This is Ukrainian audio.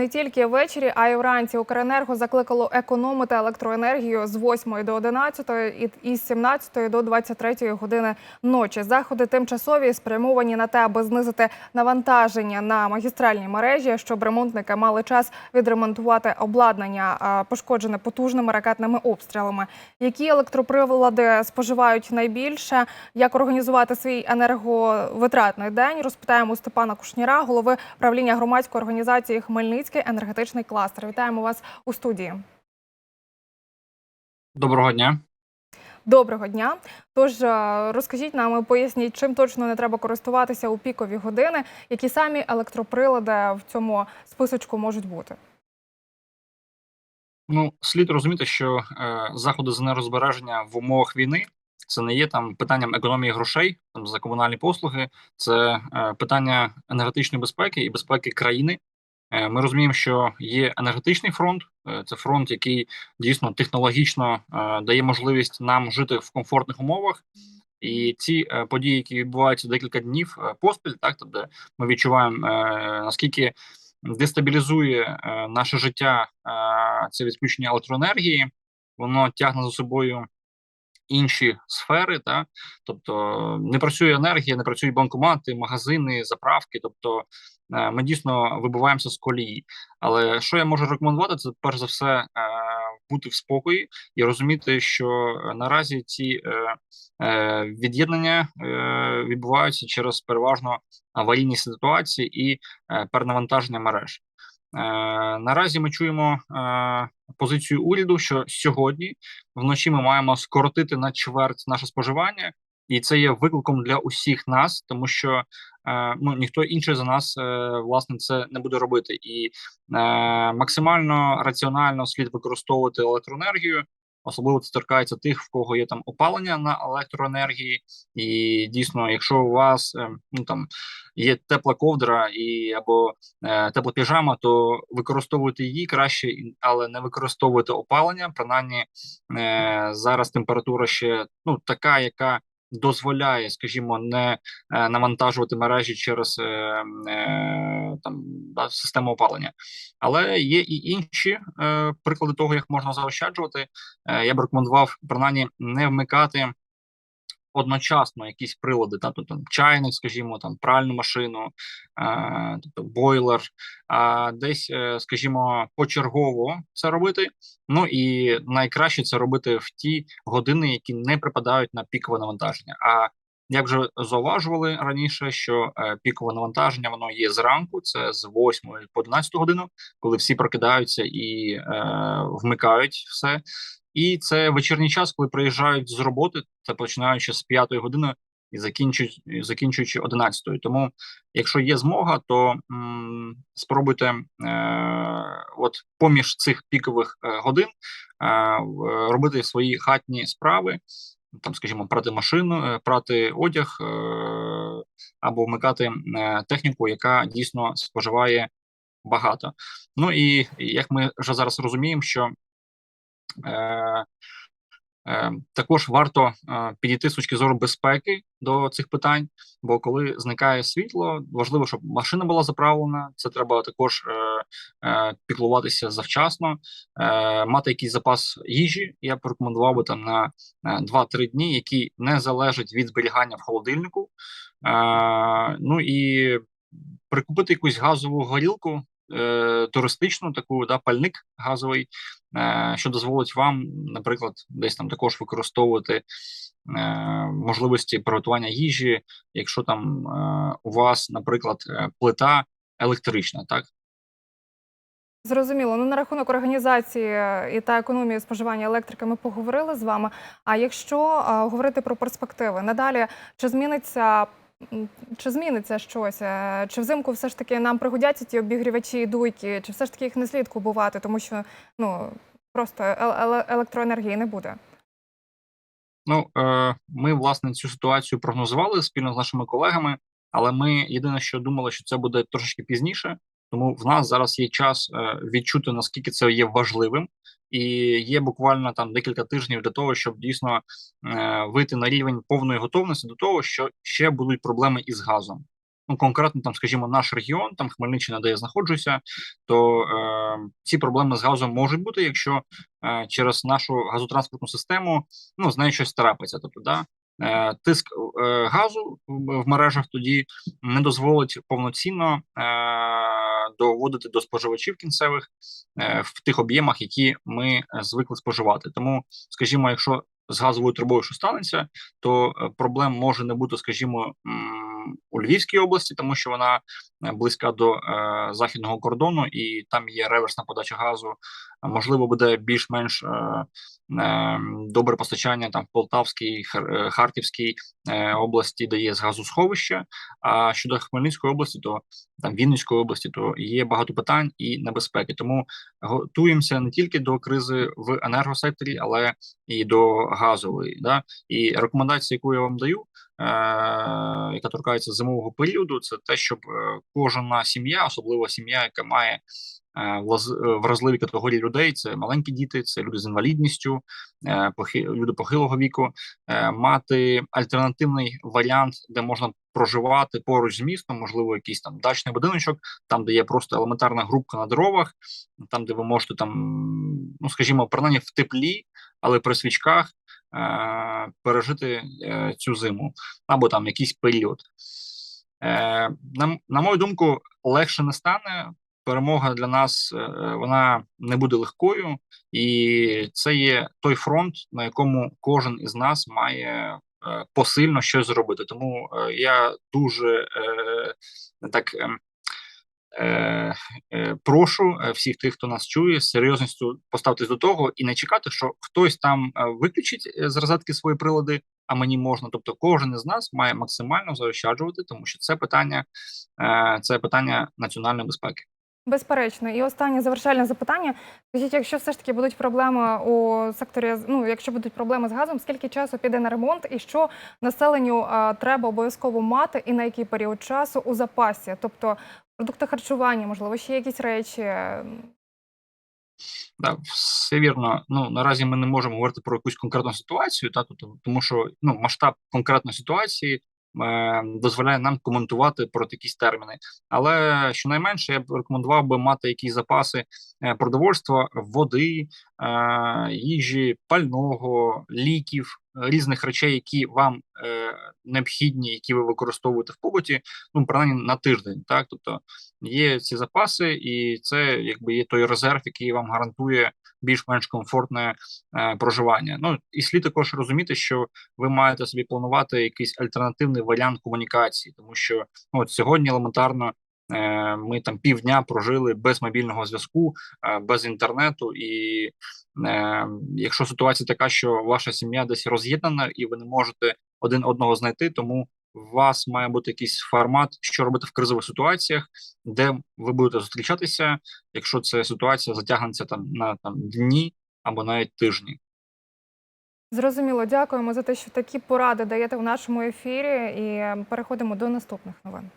Не тільки ввечері, а й вранці Укренерго закликало економити електроенергію з 8 до 11 і з 17 до 23 години ночі. Заходи тимчасові спрямовані на те, аби знизити навантаження на магістральні мережі, щоб ремонтники мали час відремонтувати обладнання, пошкоджене потужними ракетними обстрілами. Які електроприлади споживають найбільше? Як організувати свій енерговитратний день? Розпитаємо Степана Кушніра, голови правління громадської організації Хмельницький енергетичний кластер. Вітаємо вас у студії. Доброго дня. Доброго дня. Тож е, розкажіть нам, і поясніть, чим точно не треба користуватися у пікові години, які самі електроприлади в цьому списочку можуть бути. Ну, слід розуміти, що е, заходи з нерозбереження в умовах війни це не є там питанням економії грошей там за комунальні послуги, це е, питання енергетичної безпеки і безпеки країни. Е, ми розуміємо, що є енергетичний фронт, е, це фронт, який дійсно технологічно е, дає можливість нам жити в комфортних умовах. І ці події, які відбуваються декілька днів поспіль, так тобто ми відчуваємо наскільки дестабілізує наше життя це відключення електроенергії, воно тягне за собою інші сфери, та тобто не працює енергія, не працюють банкомати, магазини, заправки. Тобто ми дійсно вибиваємося з колії. Але що я можу рекомендувати, це перш за все е, бути в спокої і розуміти, що е, наразі ці е, е, від'єднання е, відбуваються через переважно аварійні ситуації і е, перенавантаження мереж. Е, наразі ми чуємо е, позицію уряду, що сьогодні вночі ми маємо скоротити на чверть наше споживання, і це є викликом для усіх нас, тому що е, ну ніхто інший за нас е, власне це не буде робити, і е, максимально раціонально слід використовувати електроенергію. Особливо це торкається тих, в кого є там опалення на електроенергії, і дійсно, якщо у вас е, ну там є тепла ковдра і або е, тепла піжама, то використовуйте її краще, але не використовуйте опалення. Принаймні е, зараз температура ще ну така, яка дозволяє, скажімо, не е, навантажувати мережі через е, е, там да, систему опалення. Але є і інші приклади того, як можна заощаджувати. Я б рекомендував принаймні не вмикати одночасно якісь прилади, та тобто там чайник, скажімо, там пральну машину, е, тобто бойлер, а десь, е, скажімо, почергово це робити. Ну і найкраще це робити в ті години, які не припадають на пікове навантаження. А як вже зауважували раніше, що е, пікове навантаження воно є зранку, це з 8 по 11 годину, коли всі прокидаються і е, вмикають все. І це вечірній час, коли приїжджають з роботи, це починаючи з 5 години і закінчують, закінчуючи 11. Тому, якщо є змога, то м, спробуйте е, от поміж цих пікових е, годин е, робити свої хатні справи, там, скажімо, прати машину, е, прати одяг е, або вмикати техніку, яка дійсно споживає багато. Ну і як ми вже зараз розуміємо, що також варто е, підійти з точки зору безпеки до цих питань, бо коли зникає світло, важливо, щоб машина була заправлена. Це треба також е, е, піклуватися завчасно, е, мати якийсь запас їжі. Я б рекомендував би там на е, 2-3 дні, які не залежать від зберігання в холодильнику. Е, ну і прикупити якусь газову горілку. Е, Туристичну таку да пальник газовий, е, що дозволить вам, наприклад, десь там також використовувати е, можливості приготування їжі, якщо там у вас, наприклад, плита електрична, так Зрозуміло. Ну на рахунок організації і та економії споживання електрики ми поговорили з вами. А якщо е, говорити про перспективи, надалі чи зміниться? Чи зміниться щось? Е, Чи взимку все ж таки нам пригодяться ті обігрівачі і дуйки, чи все ж таки їх не слід купувати, тому що ну просто електроенергії не буде? Ну, е, ми власне цю ситуацію прогнозували спільно з нашими колегами, але ми єдине, що думали, що це буде трошечки пізніше. Тому в нас зараз є час е, відчути наскільки це є важливим, і є буквально там декілька тижнів для того, щоб дійсно е, вийти на рівень повної готовності до того, що ще будуть проблеми із газом. ну конкретно там, скажімо, наш регіон, там Хмельниччина, де я знаходжуся, то е, ці проблеми з газом можуть бути, якщо е, через нашу газотранспортну систему ну з нею щось трапиться. Тобто, да, тиск е, газу в мережах тоді не дозволить повноцінно е, доводити до споживачів кінцевих е, в тих об'ємах, які ми е, звикли споживати. Тому, скажімо, якщо з газовою трубою що станеться, то е, проблем може не бути, скажімо, у Львівській області, тому що вона е, близька до е, західного кордону, і там є реверсна подача газу. Можливо, буде більш-менш е, е, добре постачання там в Полтавській, Хар- е, Харківській е, області, де є з газосховища. А щодо Хмельницької області, то там Вінницької області, то є багато питань і небезпеки. Тому готуємося не тільки до кризи в енергосекторі, але і до газової. Да? І рекомендація, яку я вам даю, яка торкається зимового періоду, це те, щоб е, кожна сім'я, особливо сім'я, яка має е, е, вразливі категорії людей, це маленькі діти, це люди з інвалідністю, е, люди похилого віку, е, мати альтернативний варіант, де можна проживати поруч з містом, можливо, якийсь там дачний будиночок, там, де є просто елементарна групка на дровах, там, де ви можете там, ну скажімо, принаймні в теплі, але при свічках е- пережити е- цю зиму або там якийсь період. Е, на, на мою думку, легше не стане. Перемога для нас е, вона не буде легкою, і це є той фронт, на якому кожен із нас має е, посильно щось зробити. Тому е, я дуже е, так ем, е, е, прошу е, всіх тих, хто нас чує, з серйозністю поставитись до того і не чекати, що хтось там виключить з розетки свої прилади, а мені можна. Тобто, кожен із нас має максимально заощаджувати, тому що це питання, це питання національної безпеки. Безперечно, і останнє завершальне запитання. Скажіть, якщо все ж таки будуть проблеми у секторі, ну якщо будуть проблеми з газом, скільки часу піде на ремонт, і що населенню а, треба обов'язково мати, і на який період часу у запасі? Тобто продукти харчування, можливо, ще якісь речі. Так, все вірно. Ну наразі ми не можемо говорити про якусь конкретну ситуацію, та тобто, тому що ну масштаб конкретної ситуації дозволяє нам коментувати про якісь терміни. Але щонайменше я б рекомендував би мати якісь запаси е, продовольства, води, е, їжі, пального, ліків, е, різних речей, які вам е, необхідні, які ви використовуєте в побуті, ну принаймні на тиждень. Так, тобто є ці запаси, і це якби є той резерв, який вам гарантує більш-менш комфортне е, проживання. Ну і слід також розуміти, що ви маєте собі планувати якийсь альтернативний варіант комунікації, тому що ну, от сьогодні елементарно. е, Ми там півдня прожили без мобільного зв'язку, е, без інтернету, і е, якщо ситуація така, що ваша сім'я десь роз'єднана, і ви не можете один одного знайти, тому у вас має бути якийсь формат, що робити в кризових ситуаціях, де ви будете зустрічатися, якщо ця ситуація затягнеться там на там дні або навіть тижні. Зрозуміло, дякуємо за те, що такі поради даєте в нашому ефірі, і переходимо до наступних новин.